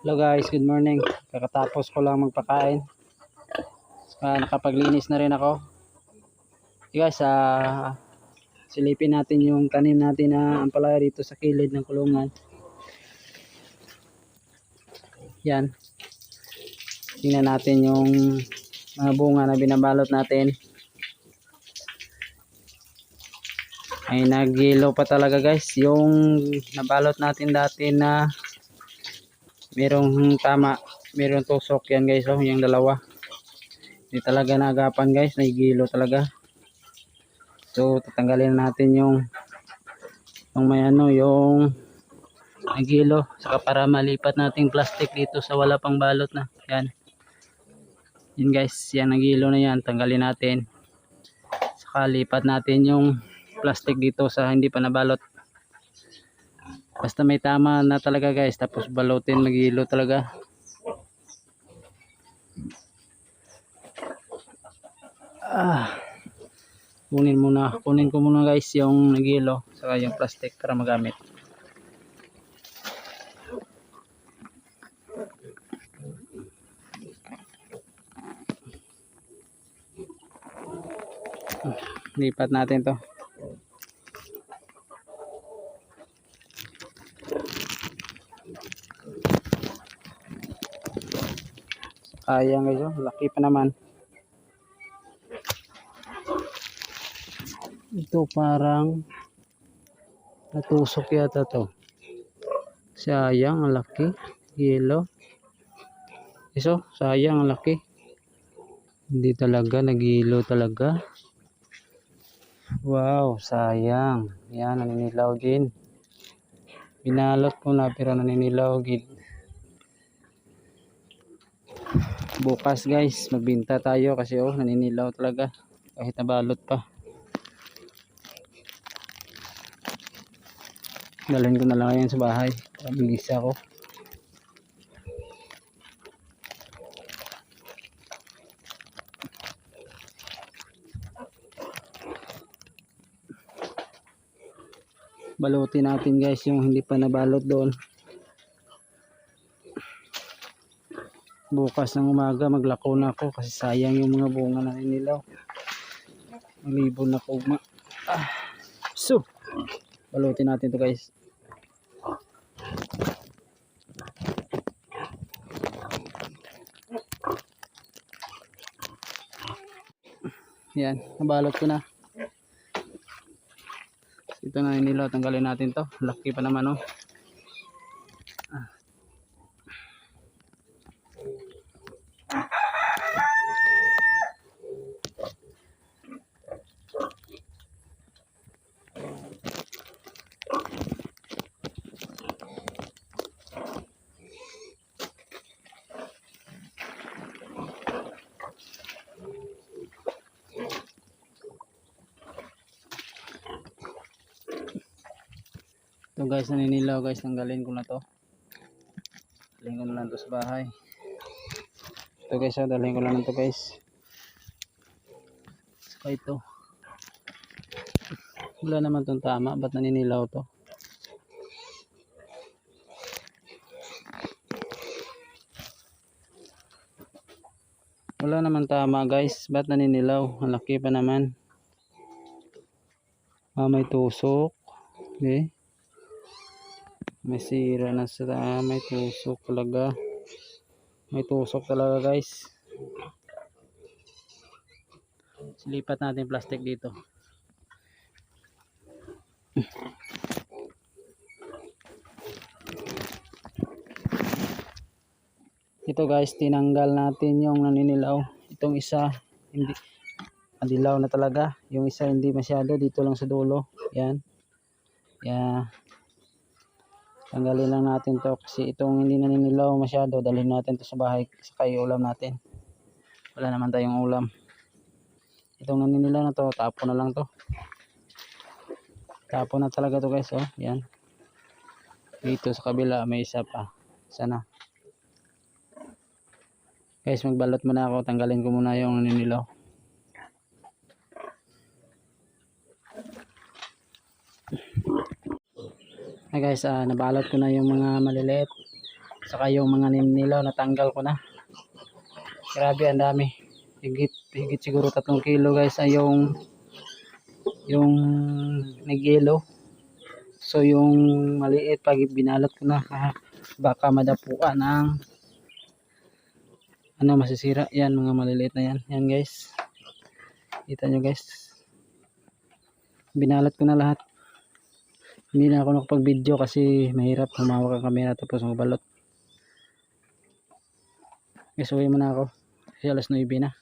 Hello guys, good morning. Kakatapos ko lang magpakain. Saka nakapaglinis na rin ako. Okay guys, ah silipin natin yung tanim natin na ampalaya dito sa kilid ng kulungan. Yan. Tingnan natin yung mga bunga na binabalot natin. Ay nagilo pa talaga guys. Yung nabalot natin dati na merong tama. Merong tusok yan guys oh yung dalawa. Hindi talaga naagapan guys. Naigilo talaga. So tatanggalin natin yung yung may ano yung nagilo saka para malipat natin plastic dito sa wala pang balot na. Yan. Yun guys. Yan nagilo na yan. Tanggalin natin. Saka lipat natin yung plastic dito sa hindi pa nabalot Basta may tama na talaga guys. Tapos balutin magilo talaga. Ah. Kunin muna. Kunin ko muna guys yung nagilo. Saka yung plastic para magamit. Lipat natin to. Sayang guys, oh. laki pa naman. Ito parang natusok yata to. Sayang, ang laki. Yellow. Iso, sayang, ang laki. Hindi talaga, nagilo talaga. Wow, sayang. Yan, naninilaw din. Binalot ko na pero naninilaw gid. Bukas guys magbinta tayo kasi oh naninilaw talaga. Kahit nabalot pa. Dalhin ko na lang yan sa bahay. Para magisa ko balutin natin guys yung hindi pa nabalot doon bukas ng umaga maglako na ako kasi sayang yung mga bunga na ninilaw malibon na ko ugma ah. so balutin natin to guys. Yan nabalot ko na. Ito na ninilaw tanggalin natin to. Laki pa naman oh Ito guys, naninilaw guys, tanggalin ko na to. Dalhin ko na lang to sa bahay. Ito guys, oh, dalhin ko lang to guys. Saka ito. Wala naman tong tama, ba't naninilaw to? Wala naman tama guys, ba't naninilaw? Ang laki pa naman. Ah, may tusok. Okay. May sira na sa may tusok talaga. May tusok talaga guys. Silipat natin plastic dito. Ito guys, tinanggal natin yung naninilaw. Itong isa, hindi madilaw na talaga. Yung isa hindi masyado, dito lang sa dulo. Yan. Yan. Tanggalin lang natin to kasi itong hindi naninilaw masyado, dalhin natin to sa bahay sa kayo ulam natin. Wala naman tayong ulam. Itong naninilaw na to, tapo na lang to. Tapo na talaga to guys, oh. Yan. Dito sa kabila may isa pa. Sana. Guys, magbalot muna ako. Tanggalin ko muna yung naninilaw. Hi guys, ah, nabalot ko na yung mga maliliit. Saka yung mga ninilaw natanggal ko na. Grabe ang dami. Higit, higit siguro tatlong kilo guys ay yung yung nagelo. So yung maliit pag binalot ko na ah, baka madapuan ng ano masisira yan mga maliliit na yan. Yan guys. Kita nyo guys. Binalat ko na lahat. Hindi na ako nakapag-video kasi mahirap humawak ang camera tapos magbalot. Guys, uwi muna ako. Kasi alas 9 na.